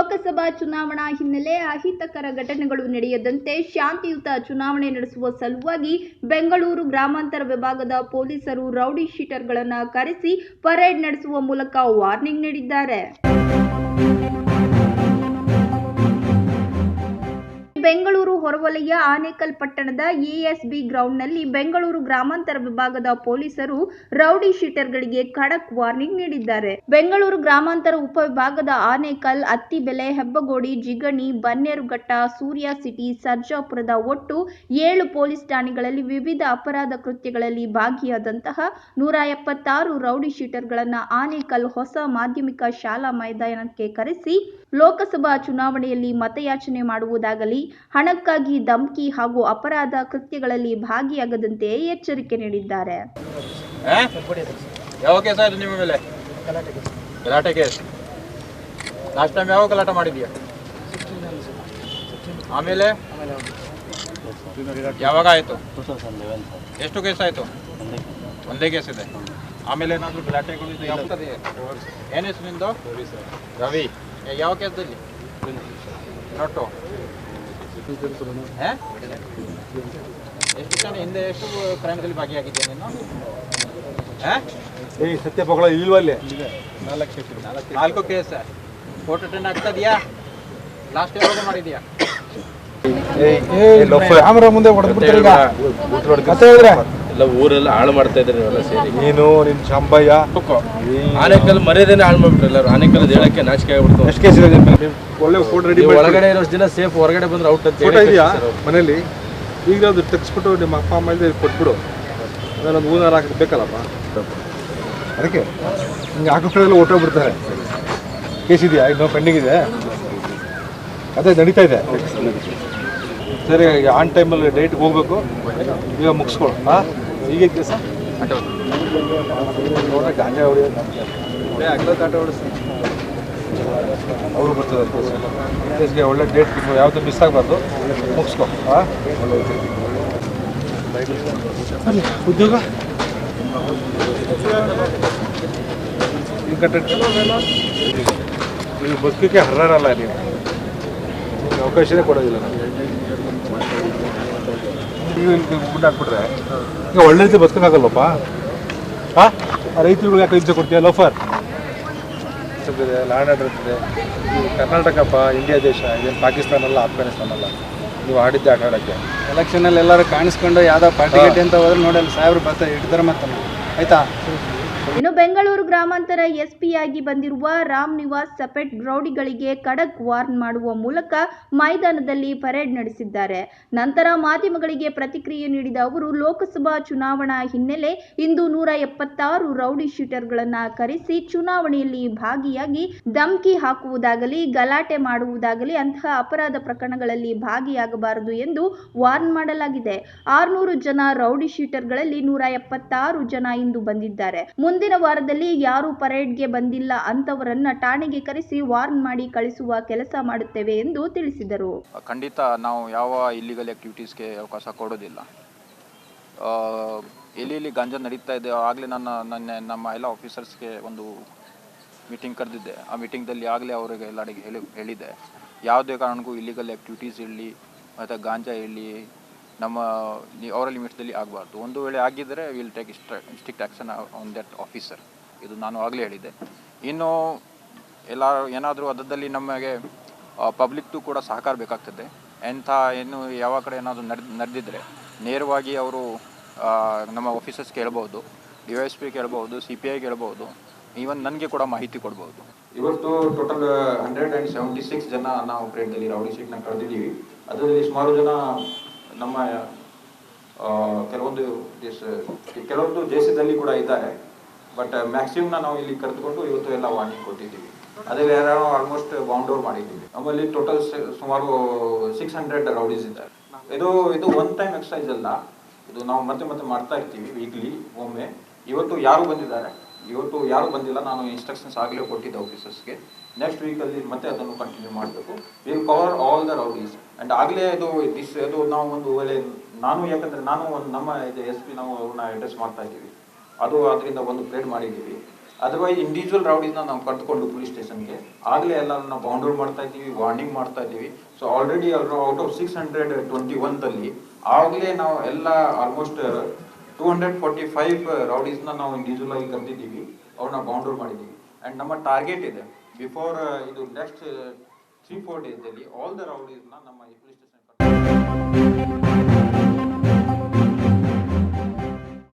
ಲೋಕಸಭಾ ಚುನಾವಣಾ ಹಿನ್ನೆಲೆ ಅಹಿತಕರ ಘಟನೆಗಳು ನಡೆಯದಂತೆ ಶಾಂತಿಯುತ ಚುನಾವಣೆ ನಡೆಸುವ ಸಲುವಾಗಿ ಬೆಂಗಳೂರು ಗ್ರಾಮಾಂತರ ವಿಭಾಗದ ಪೊಲೀಸರು ರೌಡಿ ಶೀಟರ್ಗಳನ್ನು ಕರೆಸಿ ಪರೇಡ್ ನಡೆಸುವ ಮೂಲಕ ವಾರ್ನಿಂಗ್ ನೀಡಿದ್ದಾರೆ. ಹೊರವಲಯ ಆನೇಕಲ್ ಪಟ್ಟಣದ ಎಎಸ್ಬಿ ಗ್ರೌಂಡ್ನಲ್ಲಿ ಬೆಂಗಳೂರು ಗ್ರಾಮಾಂತರ ವಿಭಾಗದ ಪೊಲೀಸರು ರೌಡಿ ಶೀಟರ್ಗಳಿಗೆ ಖಡಕ್ ವಾರ್ನಿಂಗ್ ನೀಡಿದ್ದಾರೆ. ಬೆಂಗಳೂರು ಗ್ರಾಮಾಂತರ ಉಪವಿಭಾಗದ ಆನೇಕಲ್, ಅತ್ತಿಬೆಲೆ, ಹೆಬ್ಬಗೋಡಿ, ಜಿಗಣಿ, ಬನ್ನೇರುಘಟ್ಟ, ಸೂರ್ಯ ಸಿಟಿ, ಸರ್ಜಾಪುರದ ಒಟ್ಟು ಏಳು ಪೊಲೀಸ್ ಠಾಣೆಗಳಲ್ಲಿ ವಿವಿಧ ಅಪರಾಧ ಕೃತ್ಯಗಳಲ್ಲಿ ಭಾಗಿಯಾದಂತಹ ನೂರ ಎಪ್ಪತ್ತಾರು ರೌಡಿ ಶೀಟರ್ಗಳನ್ನು ಆನೇಕಲ್ ಹೊಸ ಮಾಧ್ಯಮಿಕ ಶಾಲಾ ಮೈದಾನಕ್ಕೆ ಕರೆಸಿ ಲೋಕಸಭಾ ಚುನಾವಣೆಯಲ್ಲಿ ಮತಯಾಚನೆ ಮಾಡುವುದಾಗಲಿ, ಹಣಕ್ಕಾಗಿ ಧಮಕಿ ಹಾಗೂ ಅಪರಾಧ ಕೃತ್ಯಗಳಲ್ಲಿ ಭಾಗಿಯಾಗದಂತೆ ಎಚ್ಚರಿಕೆ ನೀಡಿದ್ದಾರೆ? ಯಾವ ಕೇಸ್ ನಿಮ್ಮ ಮೇಲೆ? ಗಲಾಟೆ ಕೇಸ್. ಲಾಸ್ಟ್ ಟೈಮ್ ಯಾವ ಗಲಾಟೆ ಮಾಡಿದೀಯ? ಆಮೇಲೆ? ಯಾವಾಗ ಆಯ್ತು? ಎಷ್ಟು ಕೇಸ್ ಆಯ್ತು? ಒಂದೇ ಕೇಸ್ ಇದೆ. ಆಮೇಲೆ ಏನಾದರೂ ಗಲಾಟೆಗಳು ಇದು ಯಾವ ಥರ ಇದೆ? ಏನ್ ಹೆಸರು ನಿಂದು? ರವಿ. ಯಾವ ಕೇಸಲ್ಲಿ ನೋಟು? ಎಷ್ಟು ಜನ ಹಿಂದೆ ಎಷ್ಟು ಕ್ರೈಮ್ದಲ್ಲಿ ನೀನು ಸತ್ಯ ಪಗಳ ಇಲ್ವಲ್ಲಿ? ನಾಲ್ಕು ಕೇಸ್. ಫೋಟೋ ಟೆನ್ ಆಗ್ತದ್ಯಾ ಲಾಸ್ಟ್ ಯಾವಾಗ ಮಾಡಿದ್ಯಾ? ಕ್ಯಾಮ್ರಾ ಮುಂದೆ ಹೊಡೆದ್ಬಿಟ್ಟು ಈಗ? ಕತೆ ಹೇಳಿದ್ರೆ? ಎಲ್ಲ ಊರೆಲ್ಲ ಹಾಳು ಮಾಡ್ತಾ ಇದ್ದಾರೆ ನೀವೆಲ್ಲ ಸೇರಿ. ನೀನು ನಿನ್ನ ಶಂಬಯ್ಯ ಆನೆಕಲ್ ಮರ್ಯಾದೆನೆ ಹಾಳು ಮಾಡ್ಬಿಟ್ರು ಎಲ್ಲರೂ. ಆನೆಕಲ್ ಹೇಳಕ್ಕೆ ನಾಚಿಕೆ ಆಗ್ಬಿಡ್ತು. ಎಷ್ಟು ಕೇಸ್ ಇದೆ ಒಳ್ಳೆ ಫೋಟೋ ರೆಡಿ ನೀವು ಒಳಗಡೆ ಇರೋ ದಿನ ಸೇಫ್ ಹೊರಗಡೆ ಬಂದ್ರೆ ಔಟ್ ಅಂತ ಫೋಟೋ ಹೇಳಿ ಇದೆಯಾ? ಮನೇಲಿ? ಈಗ ಅದು ತೆಗ್ಸ್ಬಿಟ್ಟು ನಿಮ್ಮ ಅಪ್ಪ ಅಮ್ಮ ಇದ್ರೆ ಕೊಟ್ಬಿಡು. ಅದನ್ನೊಂದು ಹೂನಾರ ಹಾಕಿ ಬೇಕಲ್ಲಪ್ಪ? ಅದಕ್ಕೆ? ಹಿಂಗೆ ಹಾಕೋ ಕಡೆ ಎಲ್ಲ ಹೊಟ್ಟೋಗ್ಬಿಡ್ತಾರೆ ಕೇಸ್ ಇದೆಯಾ? ಇನ್ನೂ ಪೆಂಡಿಂಗ್ ಇದೆ? ಅದೇ ನಡೀತಾ ಇದೆ. ಸರಿ ಆನ್ ಟೈಮಲ್ಲಿ ಡೇಟ್ಗೆ ಹೋಗ್ಬೇಕು. ಈಗ ಮುಗಿಸ್ಕೊಳ್ಳೋಣ ಹಾಂ ಈಗ ಕೆಲಸ ಗಾಂಜಾ ಅವರು ಕೇಸ್ಗೆ ಒಳ್ಳೆ ಡೇಟ್ ಯಾವುದು ಮಿಸ್ ಆಗಬಾರ್ದು. ಮುಗಿಸ್ಕೊ. ಉದ್ಯೋಗ? ನೀವು ಬದುಕಕ್ಕೆ ಹರ್ರಾರಲ್ಲ ನೀವು. ನಿಮ್ಗೆ ಅವಕಾಶನೇ ಕೊಡೋದಿಲ್ಲ ನಾವು ಇಲ್ಲಿ ಹಾಕ್ಬಿಟ್ರೆ. ಈಗ ಒಳ್ಳೆ ರೀತಿ ಬದುಕೋಕ್ಕಾಗಲ್ಲಪ್ಪ? ಹಾಂ? ರೈತರುಗಳಿಗೆ ಯಾಕೆ ಹಿಂಸೆ ಕೊಡ್ತೀಯ ಲೋಫರ್? ಇದೆ ಲ್ಯಾಂಡ್ ಆರ್ಡರ್ ಇದೆ. ಕರ್ನಾಟಕಪ್ಪ ಇಂಡಿಯಾ ದೇಶ ಇದೇನು ಪಾಕಿಸ್ತಾನ ಅಲ್ಲ ಅಫ್ಘಾನಿಸ್ತಾನ ಅಲ್ಲ. ನೀವು ಆಡಿದ್ದೆ ಆಟ ಆಡೋಕ್ಕೆ ಎಲೆಕ್ಷನಲ್ಲಿ ಎಲ್ಲರೂ ಕಾಣಿಸ್ಕೊಂಡು ಯಾವ್ದೋ ಪಾರ್ಟಿ ಗಟ್ಟಿ ಅಂತ ಹೋದ್ರೆ ನೋಡಿ ಅಲ್ಲಿ ಸಾಹೇಬ್ರು ಬರ್ತಾ ಇಟ್ಟಿದ್ದಾರೆ ಮತ್ತೆ. ಆಯ್ತಾ? ಇನ್ನು ಬೆಂಗಳೂರು ಗ್ರಾಮಾಂತರ ಎಸ್ಪಿಯಾಗಿ ಬಂದಿರುವ ರಾಮ್ ನಿವಾಸ್ ಸಪೆಟ್ ರೌಡಿಗಳಿಗೆ ಖಡಕ್ ವಾರ್ನ್ ಮಾಡುವ ಮೂಲಕ ಮೈದಾನದಲ್ಲಿ ಪರೇಡ್ ನಡೆಸಿದ್ದಾರೆ. ನಂತರ ಮಾಧ್ಯಮಗಳಿಗೆ ಪ್ರತಿಕ್ರಿಯೆ ನೀಡಿದ ಅವರು, ಲೋಕಸಭಾ ಚುನಾವಣಾ ಹಿನ್ನೆಲೆ ಇಂದು ನೂರ ಎಪ್ಪತ್ತಾರು ರೌಡಿ ಶೀಟರ್ಗಳನ್ನು ಕರೆಸಿ ಚುನಾವಣೆಯಲ್ಲಿ ಭಾಗಿಯಾಗಿ ಧಮಕಿ ಹಾಕುವುದಾಗಲಿ, ಗಲಾಟೆ ಮಾಡುವುದಾಗಲಿ ಅಂತಹ ಅಪರಾಧ ಪ್ರಕರಣಗಳಲ್ಲಿ ಭಾಗಿಯಾಗಬಾರದು ಎಂದು ವಾರ್ನ್ ಮಾಡಲಾಗಿದೆ. ಆರುನೂರು ಜನ ರೌಡಿ ಶೀಟರ್ಗಳಲ್ಲಿ ನೂರ ಎಪ್ಪತ್ತಾರು ಜನ ಇಂದು ಬಂದಿದ್ದಾರೆ. ಮುಂದಿನ ವಾರದಲ್ಲಿ ಯಾರು ಪರೇಡ್ಗೆ ಬಂದಿಲ್ಲ ಅಂತವರನ್ನ ಠಾಣೆಗೆ ಕರೆಸಿ ವಾರ್ನ್ ಮಾಡಿ ಕಳಿಸುವ ಕೆಲಸ ಮಾಡುತ್ತೇವೆ ಎಂದು ತಿಳಿಸಿದರು. ಖಂಡಿತ ನಾವು ಯಾವ ಇಲ್ಲಿಗಲ್ ಆಕ್ಟಿವಿಟೀಸ್ಗೆ ಅವಕಾಶ ಕೊಡೋದಿಲ್ಲ. ಎಲ್ಲಿ ಎಲ್ಲಿ ಗಾಂಜಾ ನಡೀತಾ ಇದೆ ಆಗಲೇ ನನ್ನ ನನ್ನ, ನಮ್ಮ ಎಲ್ಲ ಆಫೀಸರ್ಸ್ಗೆ ಒಂದು ಮೀಟಿಂಗ್ ಕರೆದಿದ್ದೆ. ಆ ಮೀಟಿಂಗ್ದಲ್ಲಿ ಆಗಲೇ ಅವರಿಗೆ ಎಲ್ಲರಿಗೆ ಹೇಳಿ ಹೇಳಿದೆ ಯಾವುದೇ ಕಾರಣಕ್ಕೂ ಇಲ್ಲಿಗಲ್ ಆ್ಯಕ್ಟಿವಿಟೀಸ್ ಇರಲಿ, ಮತ್ತು ಗಾಂಜಾ ಇರಲಿ ನಮ್ಮ ಅವರ ಲಿಮಿಟ್ದಲ್ಲಿ ಆಗಬಾರ್ದು. ಒಂದು ವೇಳೆ ಆಗಿದ್ದರೆ ವಿಲ್ ಟೇಕ್ ಇಷ್ಟ strict action on that officer ಇದು ನಾನು ಆಗಲೇ ಹೇಳಿದ್ದೆ. ಇನ್ನು ಎಲ್ಲ, ಏನಾದರೂ ಅದರಲ್ಲಿ ನಮಗೆ ಪಬ್ಲಿಕ್ದು ಕೂಡ ಸಹಕಾರ ಬೇಕಾಗ್ತದೆ. ಎಂಥ ಏನು ಯಾವ ಕಡೆ ಏನಾದರೂ ನಡೆದು, ನಡೆದಿದ್ರೆ ನೇರವಾಗಿ ಅವರು ನಮ್ಮ ಆಫೀಸರ್ಸ್ ಕೇಳ್ಬೋದು ಡಿ ಎಸ್ ಪಿ ಕೇಳ್ಬೋದು ಸಿ ಪಿ ಐ ಕೇಳ್ಬೋದು ಈವನ್ ನನಗೆ ಕೂಡ ಮಾಹಿತಿ ಕೊಡ್ಬೋದು. ಇವತ್ತು total hundred and seventy six ಜನ ನಾವು ಪ್ರೇಟ್ದಲ್ಲಿ ರೌಡಿ ಶೀಟ್ನ ಕರೆದಿದ್ದೀವಿ. ಅದರಲ್ಲಿ ಸುಮಾರು ಜನ ನಮ್ಮ ಕೆಲವೊಂದು ದೇಶ, ಕೆಲವೊಂದು ದೇಶದಲ್ಲಿ ಕೂಡ ಇದ್ದಾರೆ. ಬಟ್ ಮ್ಯಾಕ್ಸಿಮಮ್ ನಾವು ಇಲ್ಲಿ ಕರೆದುಕೊಂಡು ಇವತ್ತು ಎಲ್ಲ ವಾರ್ನಿಂಗ್ ಕೊಟ್ಟಿದ್ದೀವಿ. ಅದೇ ಯಾರು ಆಲ್ಮೋಸ್ಟ್ ಬೌಂಡ್ ಓವರ್ ಮಾಡಿದ್ದೀವಿ. ನಮ್ಮಲ್ಲಿ ಟೋಟಲ್ ಸುಮಾರು ಸಿಕ್ಸ್ ಹಂಡ್ರೆಡ್ ರೌಡೀಸ್ ಇದ್ದಾರೆ. ಇದು ಇದು ಒನ್ ಟೈಮ್ ಎಕ್ಸಸೈಸ್ ಅಲ್ಲ. ಇದು ನಾವು ಮತ್ತೆ ಮತ್ತೆ ಮಾಡ್ತಾ ಇರ್ತೀವಿ ವೀಕ್ಲಿ ಒಮ್ಮೆ. ಇವತ್ತು ಯಾರು ಬಂದಿದ್ದಾರೆ? ಇವತ್ತು ಯಾರು ಬಂದಿಲ್ಲ, ನಾನು ಇನ್ಸ್ಟ್ರಕ್ಷನ್ಸ್ ಆಗಲೇ ಕೊಟ್ಟಿದ್ದೆ ಆಫೀಸರ್ಸ್ಗೆ ನೆಕ್ಸ್ಟ್ ವೀಕಲ್ಲಿ ಮತ್ತೆ ಅದನ್ನು ಕಂಟಿನ್ಯೂ ಮಾಡಬೇಕು. Will cover all the rowdies and ಆಗಲೇ ಅದು ದಿಸ್ ಅದು ನಾವು ಒಂದು ಒಳ್ಳೆ, ನಾನು ಯಾಕಂದರೆ ನಾನು ಒಂದು ನಮ್ಮ ಇದು ಎಸ್ ಪಿ ನಾವು ಅವ್ರನ್ನ ಅಡ್ರೆಸ್ ಮಾಡ್ತಾ ಇದ್ದೀವಿ. ಅದು ಅದರಿಂದ ಒಂದು ಪ್ಲೇಟ್ ಮಾಡಿದ್ದೀವಿ. ಅದರ್ವೈಸ್ ಇಂಡಿವಿಜುವಲ್ ರೌಡಿಸ್ನ ನಾವು ಕರೆದುಕೊಂಡು ಪೊಲೀಸ್ ಸ್ಟೇಷನ್ಗೆ ಆಗಲೇ ಎಲ್ಲ ನಾವು ಬೌಂಡರ್ ಮಾಡ್ತಾ ಇದ್ದೀವಿ ವಾರ್ನಿಂಗ್ ಮಾಡ್ತಾ ಇದ್ದೀವಿ. So already out of six hundred twenty ಒನ್ದಲ್ಲಿ ಆಗಲೇ ನಾವು ಎಲ್ಲ almost two hundred forty five ರೌಡೀಸ್ನ ನಾವು ಇಂಡಿವಿಜುವಲ್ ಆಗಿ ಕರೆದಿದ್ದೀವಿ. ಅವ್ರನ್ನ ಬೌಂಡರ್ ಮಾಡಿದ್ದೀವಿ. ಆ್ಯಂಡ್ ನಮ್ಮ ಟಾರ್ಗೆಟ್ ಇದೆ. ಬಿಫೋರ್ ಇದು ನೆಕ್ಸ್ಟ್ ತ್ರೀ ಫೋರ್ ಡೇಸಲ್ಲಿ ಆಲ್ ದ ರೌಡೀಸ್ನ ನಮ್ಮ ಸ್ಟೇಷನ್